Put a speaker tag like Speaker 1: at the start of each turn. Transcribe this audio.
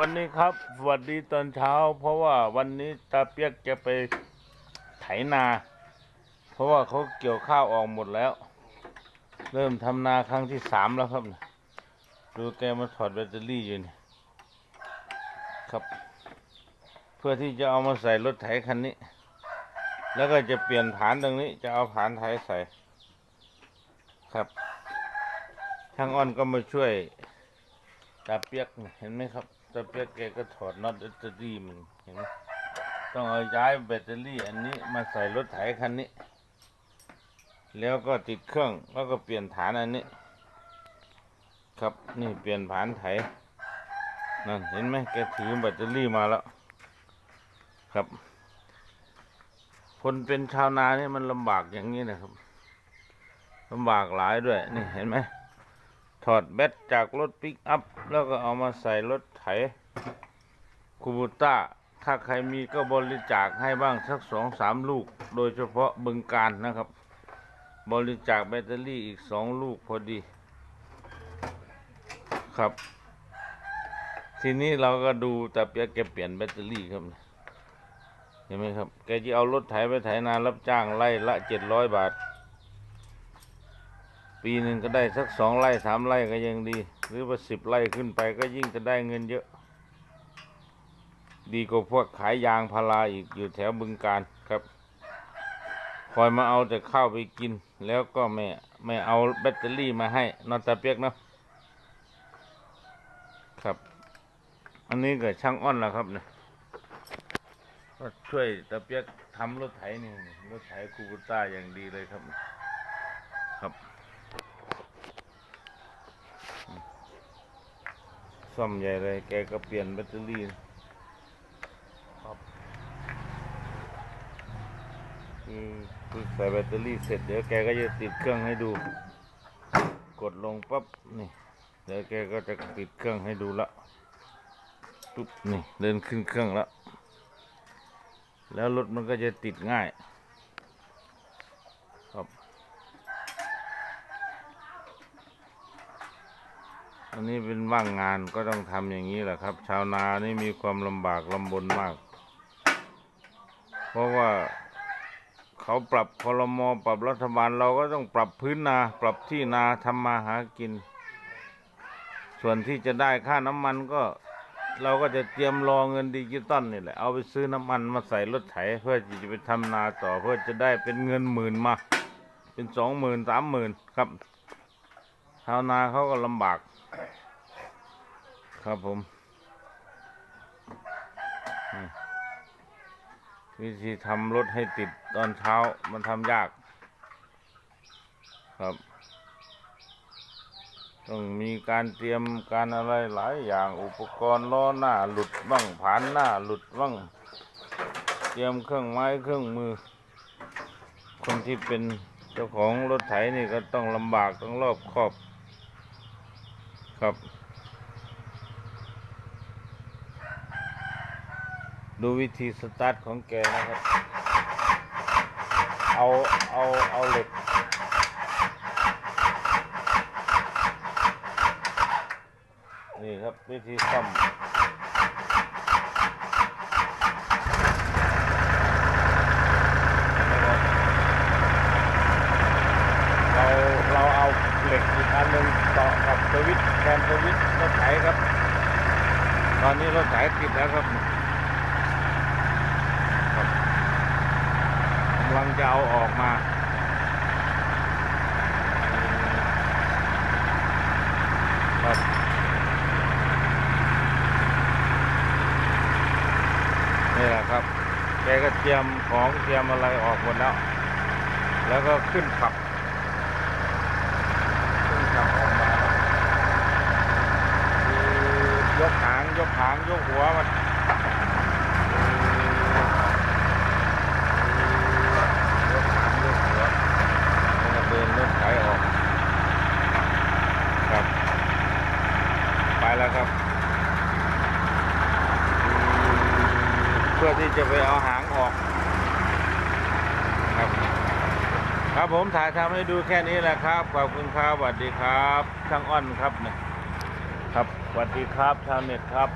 Speaker 1: วันนี้ครับสวัสดีตอนเช้า เพราะว่าวันนี้ตาเปียกจะไปไถนา เพราะว่าเขาเกี่ยวข้าวออกหมดแล้ว เริ่มทำนาครั้งที่สามแล้วครับ ดูแกมาถอดแบตเตอรี่อยู่นี่ครับ เพื่อที่จะเอามาใส่รถไถคันนี้ แล้วก็จะเปลี่ยนผานตรงนี้ จะเอาผานไถใส่ ครับช่างอ้อนก็มาช่วยตาเปียกเห็นไหมครับ ตาเปียกแกก็ถอดน็อตแบตเตอรี่มันเห็นไหมต้องเอาย้ายแบตเตอรี่ อันนี้มาใส่รถไถคันนี้ แล้วก็ติดเครื่องแล้วก็เปลี่ยนฐานอันนี้ ครับนี่เปลี่ยนผานไถนั่นเห็นไหมแกถือแบตเตอรี่มาแล้ว ครับคนเป็นชาวนาเนี่ยมันลำบากอย่างนี้นะครับลำบากหลายด้วย นี่เห็นไหมถอดแบตจากรถปิกอัพ แล้วก็เอามาใส่รถ ไถคูบูต้า ถ้าใครมีก็บริจาคให้บ้างสักสองสามลูก โดยเฉพาะบึงการนะครับ บริจาคแบตเตอรี่อีกสองลูกพอดี ครับ ทีนี้เราก็ดูแต่เปียกแกเปลี่ยนแบตเตอรี่ครับเห็นไหมครับ แกจะเอารถไถไปไถนารับจ้างไล่ละเจ็ดร้อยบาท ปีหนึ่งก็ได้สักสองไร่สามไร่ก็ยังดี หรือว่าสิบไร่ขึ้นไปก็ยิ่งจะได้เงินเยอะ ดีกว่าพวกขายยางพาราอีกอยู่แถวบึงการครับ คอยมาเอาแต่ข้าวไปกิน แล้วก็ไม่ไม่เอาแบตเตอรี่มาให้นอนตาเปียกเนาะครับ อันนี้ก็ช่างอ้อนแล้วครับเนี่ยก็ช่วยตาเปียกทำรถไถนี่รถไถคูบูต้าอย่างดีเลยครับ ซ่อมใหญ่เลยแกก็เปลี่ยนแบตเตอรี่ครับคือคือใส่แบตเตอรี่เสร็จเดี๋ยวแกก็จะติดเครื่องให้ดู กดลงปั๊บนี่เดี๋ยวแกก็จะติดเครื่องให้ดูละปุ๊บนี่เดินขึ้นเครื่องแล้วแล้วรถมันก็จะติดง่ายครับ อันนี้เป็นว่างงานก็ต้องทำอย่างนี้แหละครับ ชาวนานี่มีความลำบากลำบนมาก เพราะว่าเขาปรับพลมปรับรัฐบาลเราก็ต้องปรับพื้นนา ปรับที่นาทำมาหากิน ส่วนที่จะได้ค่าน้ำมันก็เราก็จะเตรียมรอเงินดิจิตอลนี่แหละ เอาไปซื้อน้ำมันมาใส่รถไถ เพื่อจะไปทำนาต่อเพื่อจะได้เป็นเงินหมื่นมา เป็นสองหมื่นสามหมื่นครับชาวนาเขาก็ลำบาก ครับผม วิธีทำรถให้ติดตอนเช้ามันทำยาก ครับ ต้องมีการเตรียมการอะไรหลายอย่างอุปกรณ์ล้อหน้าหลุดบ้างผานหน้าหลุดบ้าง เตรียมเครื่องไม้เครื่องมือ คนที่เป็นเจ้าของรถไถนี่ก็ต้องลำบากต้องรอบคอบ ครับ ดูวิธีสตาร์ทของแกนะครับ เอาเอาเอาเหล็ก นี่ครับวิธีซ่อม เรา เราเอาเหล็กอีกอัน หนึ่งต่อกับสวิตช์แทนสวิตช์รถไถครับ ตอนนี้รถไถติดแล้วครับครับกำลังจะเอาออกมาครับนี่แหละครับ แกก็เตรียมของเตรียมอะไรออกหมดแล้ว แล้วก็ขึ้นขับ ขึ้นขับออกมาคือยกหางยกหางยกหัวมันยกหางยกหัวแล้วก็เดินรถไถออกครับไปแล้วครับ เพื่อที่จะไปเอาหางออก ครับ ครับผมถ่ายทำให้ดูแค่นี้แหละครับ ขอบคุณครับสวัสดีครับช่างอ้อนครับเนี่ยครับสวัสดีครับชาวเน็ตครับ